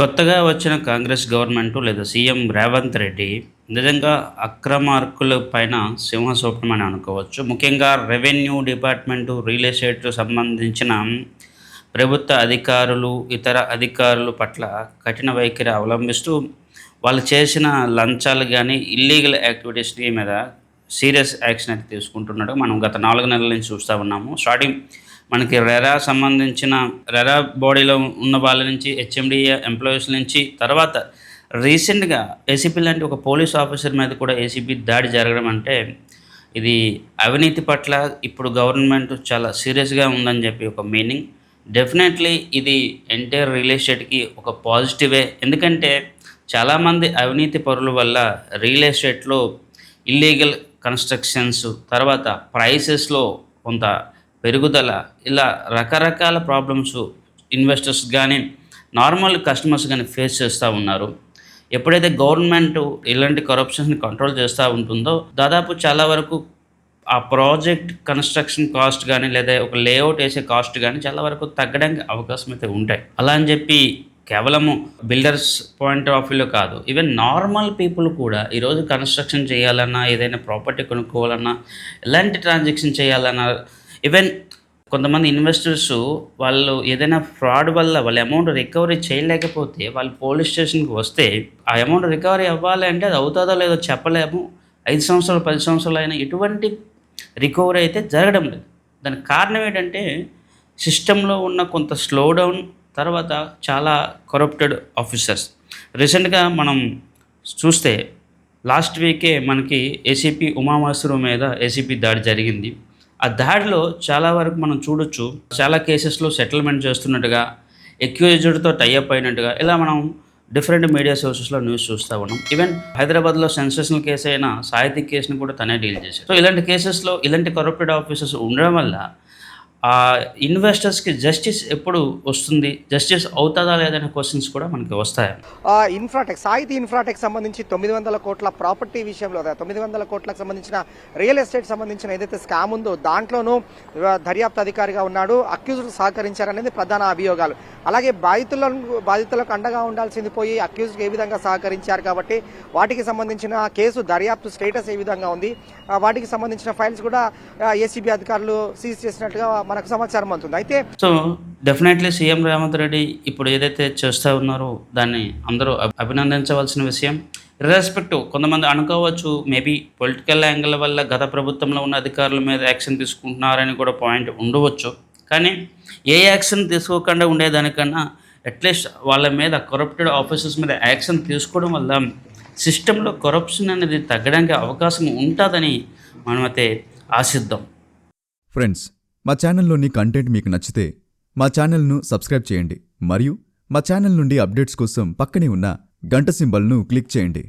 కొత్తగా వచ్చిన కాంగ్రెస్ గవర్నమెంట్ లేదా సీఎం రేవంత్ రెడ్డి నిజంగా అక్రమార్కుల పైన సింహస్వప్నం అని అనుకోవచ్చు. ముఖ్యంగా రెవెన్యూ డిపార్ట్మెంటు రియల్ ఎస్టేట్ సంబంధించిన ప్రభుత్వ అధికారులు ఇతర అధికారుల పట్ల కఠిన వైఖరి అవలంబిస్తూ వాళ్ళు చేసిన లంచాలు కానీ ఇల్లీగల్ యాక్టివిటీస్ని మీద సీరియస్ యాక్షన్ అయితే తీసుకుంటున్నాడు. మనం గత నాలుగు నెలల నుంచి చూస్తూ ఉన్నాము. స్టార్టింగ్ మనకి రెరా సంబంధించిన రెరా బాడీలో ఉన్న వాళ్ళ నుంచి హెచ్ఎండిఏ ఎంప్లాయీస్ నుంచి తర్వాత రీసెంట్గా ఏసీపీ లాంటి ఒక పోలీస్ ఆఫీసర్ మీద కూడా ఏసీపీ దాడి జరగడం అంటే ఇది అవినీతి పట్ల ఇప్పుడు గవర్నమెంట్ చాలా సీరియస్గా ఉందని చెప్పి ఒక మీనింగ్ డెఫినెట్లీ ఇది ఎంటైర్ రియల్ ఎస్టేట్కి ఒక పాజిటివే ఎందుకంటే చాలామంది అవినీతి పరుల వల్ల రియల్ ఎస్టేట్లో ఇల్లీగల్ కన్స్ట్రక్షన్స్ తర్వాత ప్రైసెస్లో కొంత పెరుగుదల ఇలా రకరకాల ప్రాబ్లమ్స్ ఇన్వెస్టర్స్ కానీ నార్మల్ కస్టమర్స్ కానీ ఫేస్ చేస్తూ ఉన్నారు. ఎప్పుడైతే గవర్నమెంట్ ఇలాంటి కరప్షన్స్ని కంట్రోల్ చేస్తూ ఉంటుందో దాదాపు చాలా వరకు ఆ ప్రాజెక్ట్ కన్స్ట్రక్షన్ కాస్ట్ కానీ లేదా ఒక లేఅవుట్ వేసే కాస్ట్ కానీ చాలా వరకు తగ్గడానికి అవకాశం అయితే ఉంటాయి. అలా అని చెప్పి కేవలము బిల్డర్స్ పాయింట్ ఆఫ్ వ్యూలో కాదు ఈవెన్ నార్మల్ పీపుల్ కూడా ఈరోజు కన్స్ట్రక్షన్ చేయాలన్నా ఏదైనా ప్రాపర్టీ కొనుక్కోవాలన్నా ఎలాంటి ట్రాన్సాక్షన్ చేయాలన్నా ఈవెన్ కొంతమంది ఇన్వెస్టర్స్ వాళ్ళు ఏదైనా ఫ్రాడ్ వల్ల వాళ్ళ అమౌంట్ రికవరీ చేయలేకపోతే వాళ్ళు పోలీస్ స్టేషన్కి వస్తే ఆ అమౌంట్ రికవరీ అవ్వాలి అంటే అది అవుతుందో లేదో చెప్పలేము. ఐదు సంవత్సరాలు పది సంవత్సరాలు అయినా ఎటువంటి రికవరీ అయితే జరగడం లేదు. దానికి కారణం ఏంటంటే సిస్టంలో ఉన్న కొంత స్లో డౌన్ తర్వాత చాలా కరప్టెడ్ ఆఫీసర్స్ రీసెంట్గా మనం చూస్తే లాస్ట్ వీకే మనకి ఏసీపీ ఉమామహేశ్వరు మీద ఏసీపీ దాడి జరిగింది. ఆ దాడిలో చాలా వరకు మనం చూడొచ్చు చాలా కేసెస్లో సెటిల్మెంట్ చేస్తున్నట్టుగా ఎక్యూజ్డ్తో టైఅప్ అయినట్టుగా ఇలా మనం డిఫరెంట్ మీడియా సోర్సెస్లో న్యూస్ చూస్తూ ఉన్నాం. ఈవెన్ హైదరాబాద్లో సెన్సేషనల్ కేసు అయిన సాహితీ కేసుని కూడా తనే డీల్ చేశారు సో ఇలాంటి కేసెస్లో ఇలాంటి కరప్టెడ్ ఆఫీసర్స్ ఉండడం వల్ల ఆ ఇన్వెస్టర్స్కి జస్టిస్ ఎప్పుడు వస్తుంది? జస్టిస్ అవుతుందా లేదనే క్వశ్చన్స్ కూడా మనకి వస్తాయి. ఆ, ఇన్ఫ్రాటెక్ సాహితీ ఇన్ఫ్రాటెక్ సంబంధించి తొమ్మిది వందల కోట్ల ప్రాపర్టీ విషయంలో తొమ్మిది వందల కోట్లకు సంబంధించిన రియల్ ఎస్టేట్ సంబంధించిన ఏదైతే స్కామ్ ఉందో దాంట్లోనూ దర్యాప్తు అధికారిగా ఉన్నాడు. అక్యూజ్డ్ సహకరించారనేది ప్రధాన అభియోగాలు. అలాగే బాధితులను బాధితులకు అండగా ఉండాల్సింది పోయి అక్యూజ్డ్ ఏ విధంగా సహకరించారు కాబట్టి వాటికి సంబంధించిన కేసు దర్యాప్తు స్టేటస్ ఏ విధంగా ఉంది? వాటికి సంబంధించిన ఫైల్స్ కూడా ఏసీబీ అధికారులు సీజ్ చేసినట్టుగా మనకు సమాచారం అందుతుంది. అయితే so definitely CM Revanth Reddy ఇప్పుడు ఏదైతే చేస్తూ ఉన్నారో దాన్ని అందరూ అభి- అభినందించవలసిన విషయం. ఇర్రెస్పెక్టివ్ కొంతమంది అనుకోవచ్చు మేబీ పొలిటికల్ యాంగిల్ వల్ల గత ప్రభుత్వంలో ఉన్న అధికారుల మీద యాక్షన్ తీసుకుంటున్నారని కూడా పాయింట్ ఉండవచ్చు. కానీ ఏ యాక్షన్ తీసుకోకుండా ఉండేదానికన్నా అట్లీస్ట్ వాళ్ళ మీద కరప్టెడ్ ఆఫీసర్స్ మీద యాక్షన్ తీసుకోవడం వల్ల సిస్టంలో కరప్షన్ అనేది తగ్గడానికి అవకాశం ఉంటుందని మనమైతే ఆశిద్దాం. ఫ్రెండ్స్ మా ఛానల్లోని కంటెంట్ మీకు నచ్చితే మా ఛానల్ను సబ్స్క్రైబ్ చేయండి. మరియు మా ఛానల్ నుండి అప్డేట్స్ కోసం పక్కనే ఉన్న గంట సింబల్ను క్లిక్ చేయండి.